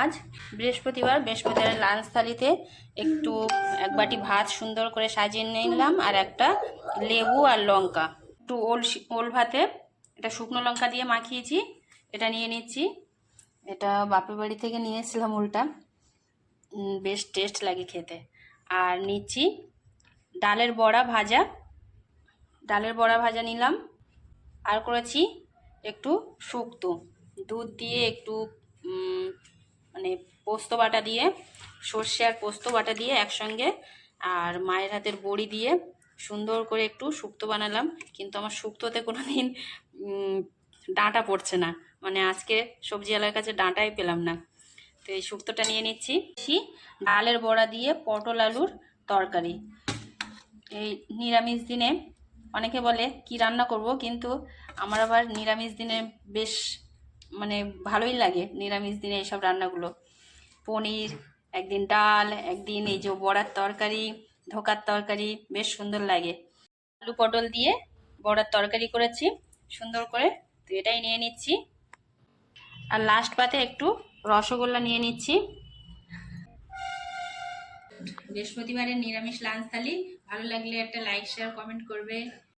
আজ বৃহস্পতিবার বৃহস্পতিবার লাঞ্চ থালিতে একটু এক বাটি ভাত সুন্দর করে সাজিয়ে নিলাম আর একটা লেবু আর লঙ্কা। একটু ওল ওল ভাতে এটা শুকনো লঙ্কা দিয়ে মাখিয়েছি, এটা নিয়ে নিচ্ছি। এটা বাপের বাড়ি থেকে নিয়ে এসেছিলাম ওলটা। বেশ টেস্ট লাগে খেতে। আর নিচ্ছি ডালের বড়া ভাজা। ডালের বড়া ভাজা নিলাম। আর করেছি একটু শুক্তো। দুধ দিয়ে একটু মানে পোস্ত বাটা দিয়ে, সর্ষে আর পোস্ত বাটা দিয়ে একসঙ্গে আর মায়ের হাতের বড়ি দিয়ে সুন্দর করে একটু শুক্তো বানালাম। কিন্তু আমার শুক্তোতে কোনো দিন ডাঁটা পড়ছে না। মানে আজকে সবজিওয়ালার কাছে ডাঁটাই পেলাম না। তো এই শুক্তোটা নিয়ে নিচ্ছি ডালের বড়া দিয়ে পটল আলুর তরকারি। এই নিরামিষ দিনে অনেকে বলে, কি রান্না করব? কিন্তু আমার আবার নিরামিষ দিনে বেশ মানে ভালোই লাগে, নিরামিষ দিনে এইসব রান্নাগুলো। পনির, একদিন ডাল, একদিন এই যে বড়ার তরকারি, ধোকার তরকারি, বেশ সুন্দর লাগে। আলু পটল দিয়ে বড়ার তরকারি করেছি, সুন্দর করে। তো এটাই নিয়ে নিচ্ছি। আর লাস্ট পাতে একটু রসগোল্লা নিয়ে নিচ্ছি। বৃহস্পতিবারের নিরামিষ লাঞ্চ থালি। ভালো লাগলে একটা লাইক শেয়ার কমেন্ট করবে।